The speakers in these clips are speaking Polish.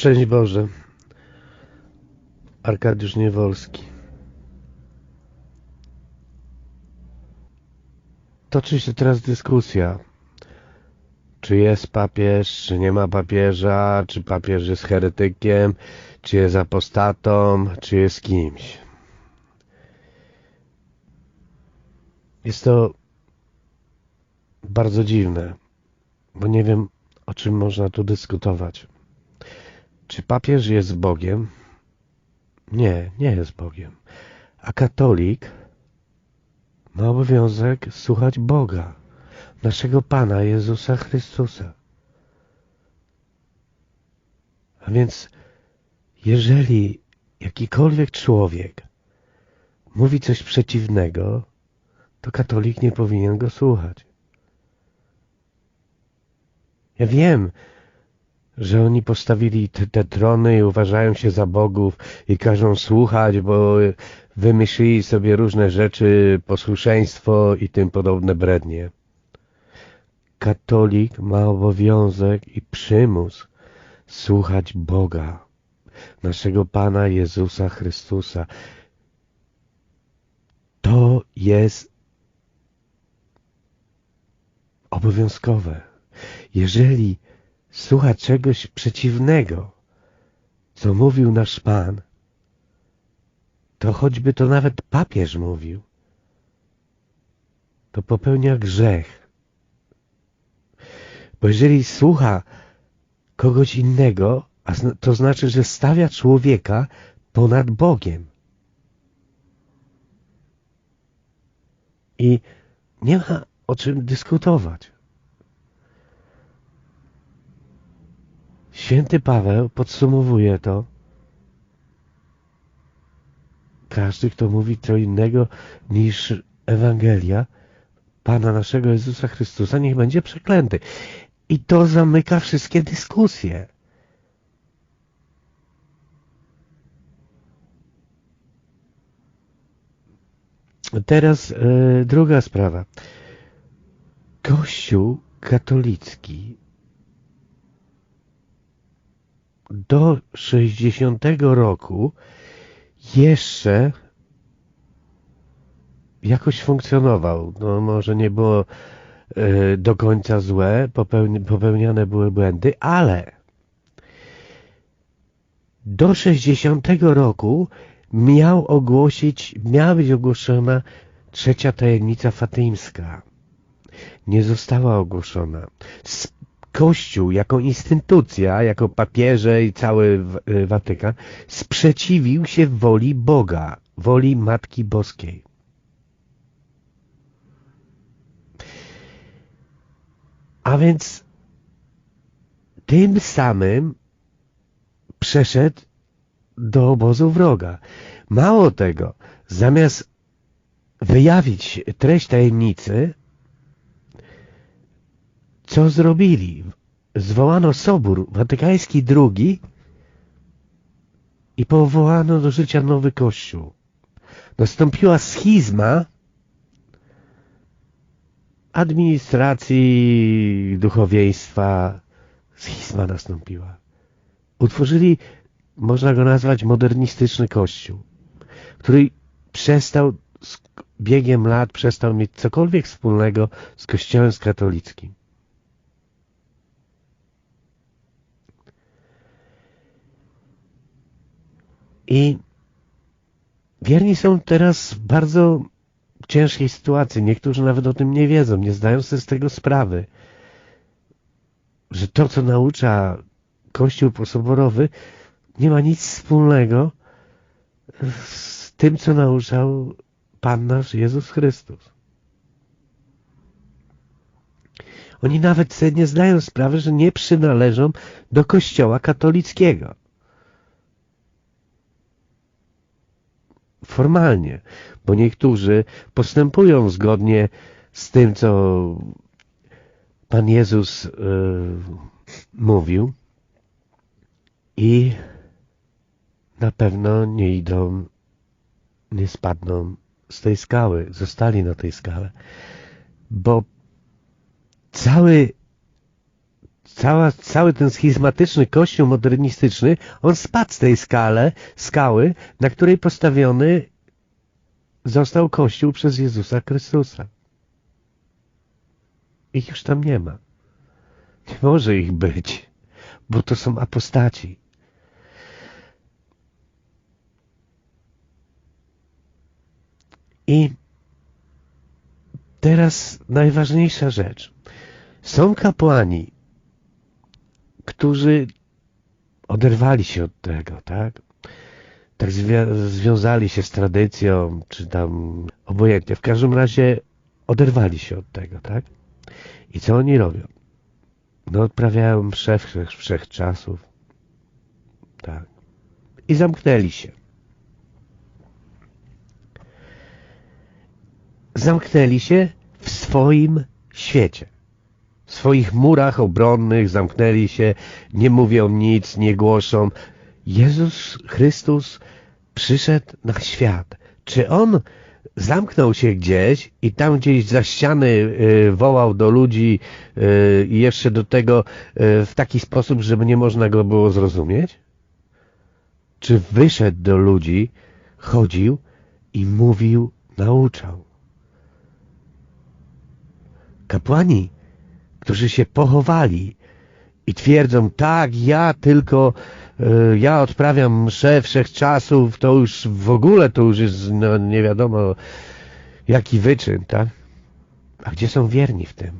Szczęść Boże. Arkadiusz Niewolski. Toczy się teraz dyskusja. Czy jest papież, czy nie ma papieża, czy papież jest heretykiem, czy jest apostatą, czy jest kimś. Jest to bardzo dziwne, bo nie wiem, o czym można tu dyskutować. Czy papież jest Bogiem? Nie, nie jest Bogiem. A katolik ma obowiązek słuchać Boga, naszego Pana Jezusa Chrystusa. A więc, jeżeli jakikolwiek człowiek mówi coś przeciwnego, to katolik nie powinien go słuchać. Ja wiem, że oni postawili te, te, trony i uważają się za bogów i każą słuchać, bo wymyślili sobie różne rzeczy, posłuszeństwo i tym podobne brednie. Katolik ma obowiązek i przymus słuchać Boga, naszego Pana Jezusa Chrystusa. To jest obowiązkowe. Jeżeli słucha czegoś przeciwnego, co mówił nasz Pan, to choćby to nawet papież mówił, to popełnia grzech. Bo jeżeli słucha kogoś innego, to znaczy, że stawia człowieka ponad Bogiem. I nie ma o czym dyskutować. Święty Paweł podsumowuje to. Każdy, kto mówi co innego niż Ewangelia Pana naszego Jezusa Chrystusa, niech będzie przeklęty. I to zamyka wszystkie dyskusje. Teraz e, druga sprawa. Kościół katolicki do 60 roku jeszcze jakoś funkcjonował. No może nie było y, do końca złe, popełni, popełniane były błędy, ale do 60 roku miał ogłosić, miała być ogłoszona trzecia tajemnica fatymska. Nie została ogłoszona. Kościół jako instytucja, jako papieże i cały y, Watykan sprzeciwił się woli Boga, woli Matki Boskiej. A więc tym samym przeszedł do obozu wroga. Mało tego, zamiast wyjawić treść tajemnicy, co zrobili? Zwołano Sobór Watykański II i powołano do życia nowy Kościół. Nastąpiła schizma administracji, duchowieństwa. Schizma nastąpiła. Utworzyli, można go nazwać, modernistyczny Kościół, który przestał z biegiem lat przestał mieć cokolwiek wspólnego z Kościołem katolickim. I wierni są teraz w bardzo ciężkiej sytuacji. Niektórzy nawet o tym nie wiedzą, nie zdają sobie z tego sprawy, że to, co naucza Kościół posoborowy, nie ma nic wspólnego z tym, co nauczał Pan nasz Jezus Chrystus. Oni nawet sobie nie zdają sprawy, że nie przynależą do Kościoła katolickiego. Formalnie, bo niektórzy postępują zgodnie z tym, co Pan Jezus y, mówił i na pewno nie idą, nie spadną z tej skały, zostali na tej skale, bo cały cała, cały ten schizmatyczny kościół modernistyczny, on spadł z tej skale, skały, na której postawiony został kościół przez Jezusa Chrystusa. Ich już tam nie ma. Nie może ich być, bo to są apostaci. I teraz najważniejsza rzecz. Są kapłani, którzy oderwali się od tego, tak? Tak zwią związali się z tradycją, czy tam obojętnie. W każdym razie oderwali się od tego, tak? I co oni robią? No odprawiają msze wszech, wszechczasów. Tak. I zamknęli się. Zamknęli się w swoim świecie. Swoich murach obronnych zamknęli się, nie mówią nic, nie głoszą. Jezus Chrystus przyszedł na świat. Czy On zamknął się gdzieś i tam gdzieś za ściany y, wołał do ludzi y, i jeszcze do tego y, w taki sposób, żeby nie można go było zrozumieć? Czy wyszedł do ludzi, chodził i mówił, nauczał? Kapłani, którzy się pochowali i twierdzą, tak, ja tylko ja odprawiam mszę wszechczasów, to już w ogóle to już jest no, nie wiadomo jaki wyczyn, tak? A gdzie są wierni w tym?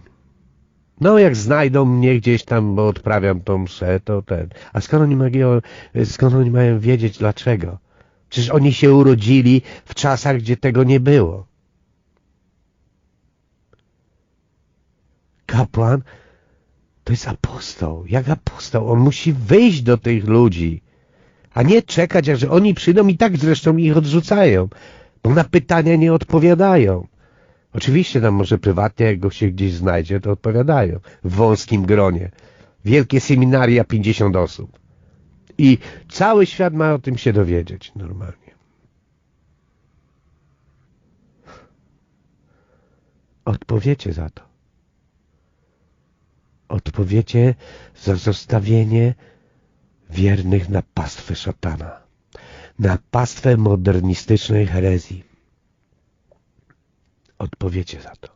No jak znajdą mnie gdzieś tam, bo odprawiam tą mszę, to ten. A skąd oni, mają, oni mają wiedzieć dlaczego? Przecież oni się urodzili w czasach, gdzie tego nie było. Kapłan to jest apostoł. Jak apostoł? On musi wyjść do tych ludzi, a nie czekać, aż oni przyjdą i tak zresztą ich odrzucają, bo na pytania nie odpowiadają. Oczywiście tam może prywatnie, jak go się gdzieś znajdzie, to odpowiadają. W wąskim gronie. Wielkie seminaria, 50 osób. I cały świat ma o tym się dowiedzieć normalnie. Odpowiecie za to odpowiecie za zostawienie wiernych na pastwę szatana, na pastwę modernistycznej herezji. Odpowiecie za to.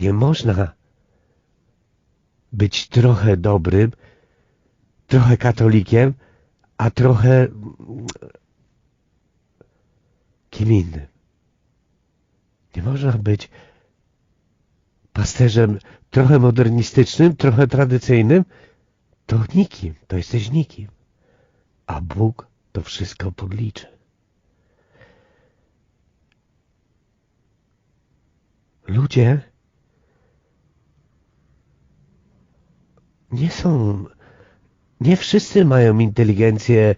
Nie można być trochę dobrym, trochę katolikiem, a trochę kim innym. Nie można być pasterzem trochę modernistycznym, trochę tradycyjnym, to nikim, to jesteś nikim. A Bóg to wszystko podliczy. Ludzie nie są, nie wszyscy mają inteligencję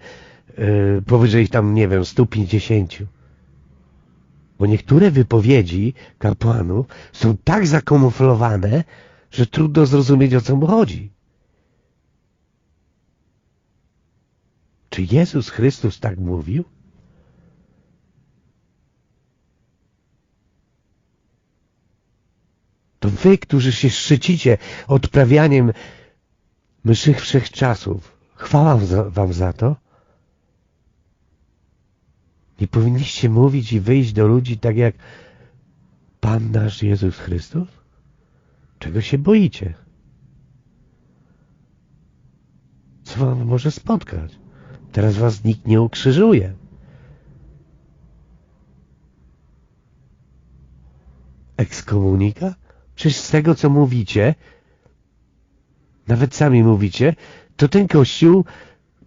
yy, powyżej tam, nie wiem, 150. Bo niektóre wypowiedzi kapłanów są tak zakamuflowane, że trudno zrozumieć o co mu chodzi. Czy Jezus Chrystus tak mówił? To wy, którzy się szczycicie odprawianiem myszych wszechczasów, chwała wam za to, nie powinniście mówić i wyjść do ludzi tak jak Pan nasz Jezus Chrystus? Czego się boicie? Co wam może spotkać? Teraz was nikt nie ukrzyżuje. Ekskomunika? Przecież z tego, co mówicie, nawet sami mówicie, to ten Kościół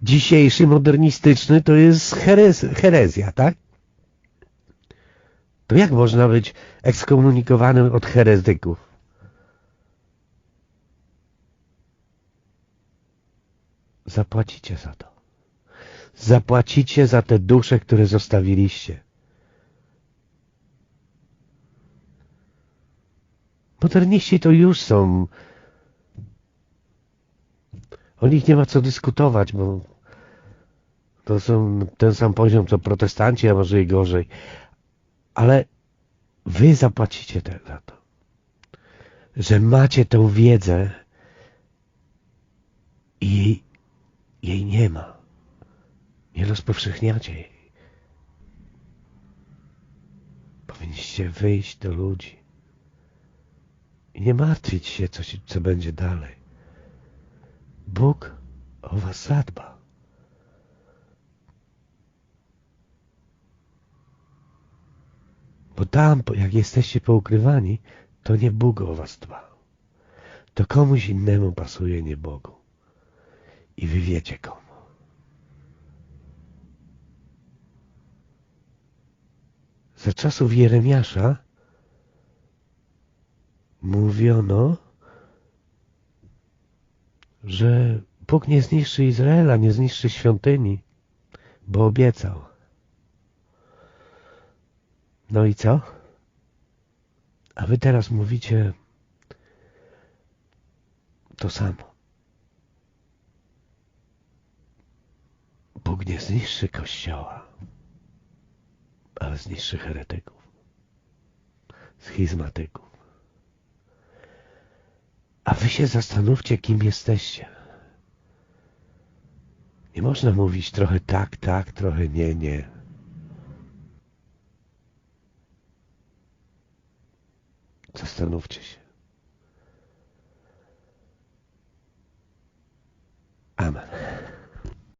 dzisiejszy, modernistyczny, to jest herez, herezja, tak? To jak można być ekskomunikowanym od herezyków? Zapłacicie za to. Zapłacicie za te dusze, które zostawiliście. Moderniści to już są o nich nie ma co dyskutować, bo to są ten sam poziom co protestanci, a może i gorzej. Ale wy zapłacicie te, za to. że macie tę wiedzę i jej, jej nie ma. Nie rozpowszechniacie jej. Powinniście wyjść do ludzi i nie martwić się, co, się, co będzie dalej. Bóg was zadba. Bo tam, jak jesteście poukrywani, to nie Bóg o was dba. To komuś innemu pasuje, nie Bogu. I wy wiecie komu. Za czasów Jeremiasza mówiono, że Bóg nie zniszczy Izraela, nie zniszczy świątyni, bo obiecał. No i co? A wy teraz mówicie to samo. Bóg nie zniszczy Kościoła, ale zniszczy heretyków, schizmatyków. A wy się zastanówcie, kim jesteście. Nie można mówić trochę tak, tak, trochę nie, nie. Zastanówcie się.